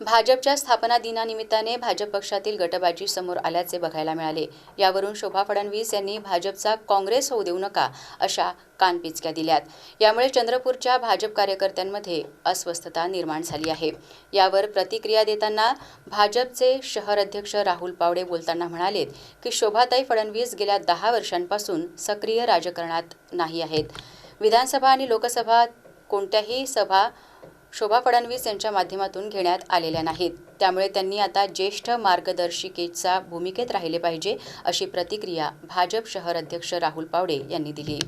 भाजपच्या स्थापना दिनानिमित्ताने भाजप पक्षातील गटबाजी समोर आल्याचे बघायला मिळाले. यावरून शोभा फडणवीस यांनी भाजपचा काँग्रेस होऊ देऊ नका अशा कानपिचक्या दिल्यात. यामुळे चंद्रपूरच्या भाजप कार्यकर्त्यांमध्ये अस्वस्थता निर्माण झाली आहे. यावर प्रतिक्रिया देताना भाजपचे शहर अध्यक्ष राहुल पावडे बोलताना म्हणालेत की शोभाताई फडणवीस गेल्या दहा वर्षांपासून सक्रिय राजकारणात नाही आहेत. विधानसभा आणि लोकसभा कोणत्याही सभा शोभा फडणवीस यांच्या माध्यमातून घेण्यात आलेल्या नाहीत. त्यामुळे त्यांनी आता ज्येष्ठ मार्गदर्शिकेचा भूमिकेत राहिले पाहिजे अशी प्रतिक्रिया भाजप शहर अध्यक्ष राहुल पावडे यांनी दिली.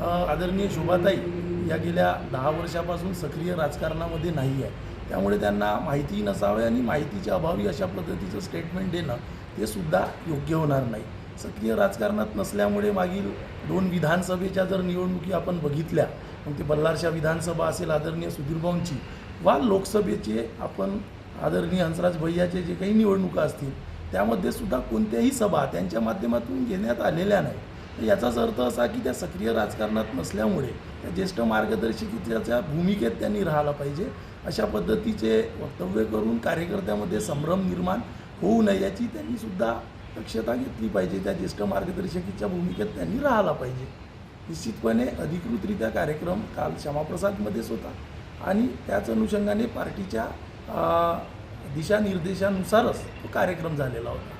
आदरणीय शोभाताई या गेल्या दहा वर्षापासून सक्रिय राजकारणामध्ये नाही आहे. त्यामुळे त्यांना माहिती नसावे आणि माहितीच्या अभावी अशा पद्धतीचं स्टेटमेंट देणं ते सुद्धा योग्य होणार नाही. सक्रिय राजकारणात नसल्यामुळे मागील दोन विधानसभेच्या जर निवडणुकी आपण बघितल्या मग ते बल्लारशा विधानसभा असेल आदरणीय सुधीरभाऊंची वा लोकसभेचे आपण आदरणीय हंसराज भैयाचे जे काही निवडणुका असतील त्यामध्ये सुद्धा कोणत्याही सभा त्यांच्या माध्यमातून घेण्यात आलेल्या नाही. तर याचाच अर्थ असा की त्या सक्रिय राजकारणात नसल्यामुळे त्या ज्येष्ठ मार्गदर्शकीच्या भूमिकेत त्यांनी राहायला पाहिजे. अशा पद्धतीचे वक्तव्य करून कार्यकर्त्यामध्ये संभ्रम निर्माण होऊ नये याची त्यांनी सुद्धा दक्षता घेतली पाहिजे. त्या ज्येष्ठ मार्गदर्शकीच्या भूमिकेत त्यांनी राहायला पाहिजे. निश्चितपणे अधिकृतरित्या कार्यक्रम काल श्यामाप्रसादमध्येच होता. आणि त्याच अनुषंगाने पार्टीच्या दिशानिर्देशानुसारच तो कार्यक्रम झालेला होता.